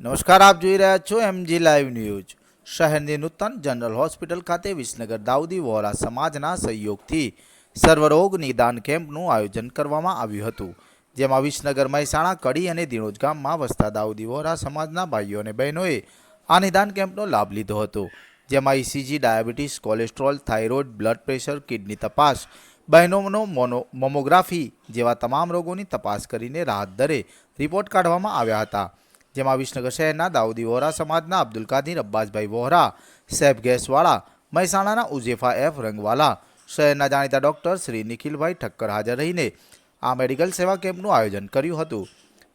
નમસ્કાર, આપ જોઈ રહ્યા છો એમજી લાઈવ ન્યૂઝ શહેરની નૂતન જનરલ હોસ્પિટલ ખાતે વિસનગર દાઉદી વોરા સમાજના સહયોગથી સર્વરોગ નિદાન કેમ્પનું આયોજન કરવામાં આવ્યું હતું, જેમાં વિસનગર મહેસાણા, કડી અને દિણોજ ગામમાં વસતા દાઉદી વોરા સમાજના ભાઈઓ અને બહેનોએ આ નિદાન કેમ્પનો લાભ લીધો હતો, જેમાં ECG diabetes, cholesterol, thyroid, blood pressure, kidney તપાસ, બહેનોનો મોનો, મોમોગ્રાફી જેવા તમામ રોગોની તપાસ કરીને રાહત દરે રિપોર્ટ કાઢવામાં આવ્યા હતા. જેમાં વિસનગર શહેરના દાઉદી વોહરા સમાજના અબ્દુલ કાદીર અબ્બાસભાઈ વોહરા, સેફ ગેસવાળા, મહેસાણાના ઉઝેફા એફ રંગવાલા, શહેરના જાણીતા ડૉક્ટર શ્રી નિખિલભાઈ ઠક્કર હાજર રહીને આ મેડિકલ સેવા કેમ્પનું આયોજન કર્યું હતું.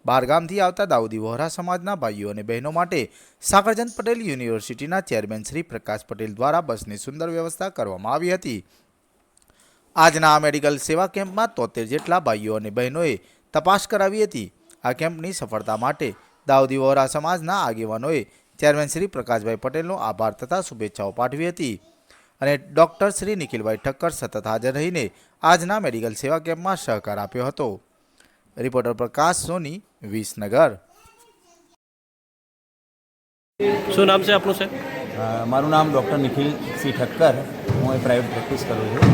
બહારગામથી આવતા દાઉદી વોહરા સમાજના ભાઈઓ અને બહેનો માટે સાકરચંદ પટેલ યુનિવર્સિટીના ચેરમેન શ્રી પ્રકાશ પટેલ દ્વારા બસની સુંદર વ્યવસ્થા કરવામાં આવી હતી. આજના આ મેડિકલ સેવા કેમ્પમાં તોતેર જેટલા ભાઈઓ અને બહેનોએ તપાસ કરાવી હતી. આ કેમ્પની સફળતા માટે દાઉદી વોરા સમાજના આગેવાનોએ ચેરમેન શ્રી પ્રકાશભાઈ પટેલનો આભાર તથા શુભેચ્છાઓ પાઠવી હતી. અને ડૉક્ટર શ્રી નિખિલભાઈ ઠક્કર સતત હાજર રહીને આજના મેડિકલ સેવા કેમ્પમાં સહકાર આપ્યો હતો. રિપોર્ટર પ્રકાશ સોની વિસનગર. શું નામ છે આપનું સાહેબ? મારું નામ ડૉક્ટર નિખિલ સિંહ ઠક્કર. હું એ પ્રાઇવેટ પ્રેક્ટિસ કરું છું.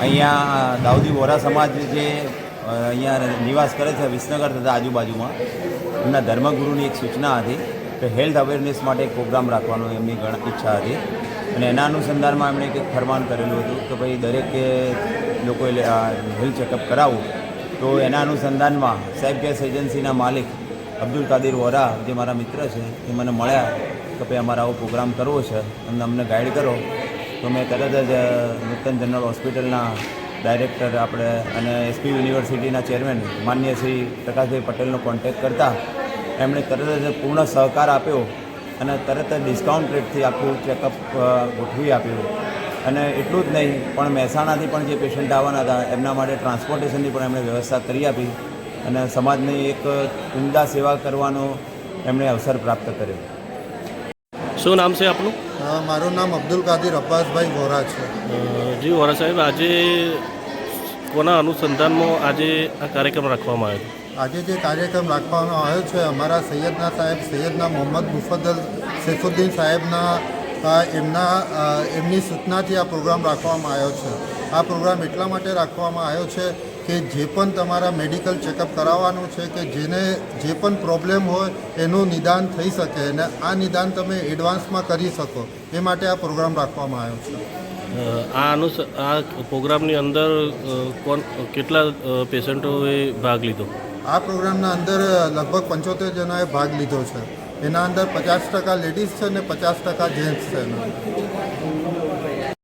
અહીંયા દાઉદી વોરા સમાજ જે અહીંયા નિવાસ કરે છે વિસનગર તથા આજુબાજુમાં. એમના ધર્મગુરુની એક સૂચના હતી કે હેલ્થ અવેરનેસ માટે એક પ્રોગ્રામ રાખવાનો એમની ઘણ ઈચ્છા હતી. અને એના અનુસંધાનમાં એમણે એક ફરમાન કરેલું હતું કે ભાઈ દરેકે લોકોએ હેલ્થ ચેકઅપ કરાવવું તો એના અનુસંધાનમાં સાહેબ ગેસ એજન્સીના માલિક અબ્દુલ કાદિર વોરા જે મારા મિત્ર છે એ મને મળ્યા કે ભાઈ અમારે આવો પ્રોગ્રામ કરવો છે. અમને અમને ગાઈડ કરો. તો મેં તરત જ નૂતન જનરલ હોસ્પિટલના ડાયરેક્ટર આપણે અને એસપી યુનિવર્સિટીના ચેરમેન માન્ય શ્રી પ્રકાશભાઈ પટેલનો કોન્ટેક્ટ કરતા એમણે તરત જ પૂર્ણ સહકાર આપ્યો અને તરત જ ડિસ્કાઉન્ટ રેટથી આખું ચેકઅપ ગોઠવી આપ્યું. અને એટલું જ નહીં, પણ મહેસાણાથી પણ જે પેશન્ટ આવવાના હતા, એમના માટે ટ્રાન્સપોર્ટેશનની પણ એમણે વ્યવસ્થા કરી આપી અને સમાજની એક ઉમદા સેવા કરવાનો એમણે અવસર પ્રાપ્ત કર્યો. શું નામ છે આપનું? મારું નામ અબ્દુલ કાદિર અબ્બાસભાઈ વોરા છે. જી વોરા સાહેબ આજે કોના અનુસંધાનમાં આજે આ કાર્યક્રમ રાખવામાં આવ્યો આજે જે કાર્યક્રમ રાખવામાં આવ્યો છે અમારા સૈયદના સાહેબ સૈયદના મોહમ્મદ મુફદ્દલ સૈફુદ્દીન સાહેબના એમના એમની સૂચનાથી આ પ્રોગ્રામ રાખવામાં આવ્યો છે. આ પ્રોગ્રામ એટલા માટે રાખવામાં આવ્યો છે કે જે પણ તમારા મેડિકલ ચેકઅપ કરાવવાનું છે કે જેને જે પણ પ્રોબ્લેમ હોય એનું નિદાન થઈ શકે અને આ નિદાન તમે એડવાન્સમાં કરી શકો. એ માટે આ પ્રોગ્રામ રાખવામાં આવ્યો છે. આ અનુસ આ પ્રોગ્રામની અંદર કોણ કેટલા પેશન્ટોએ ભાગ લીધો? આ પ્રોગ્રામના અંદર લગભગ પંચોતેર જણાએ ભાગ લીધો છે. એના અંદર પચાસ ટકા લેડીઝ છે અને પચાસ ટકા જેન્ટ્સ છે એના.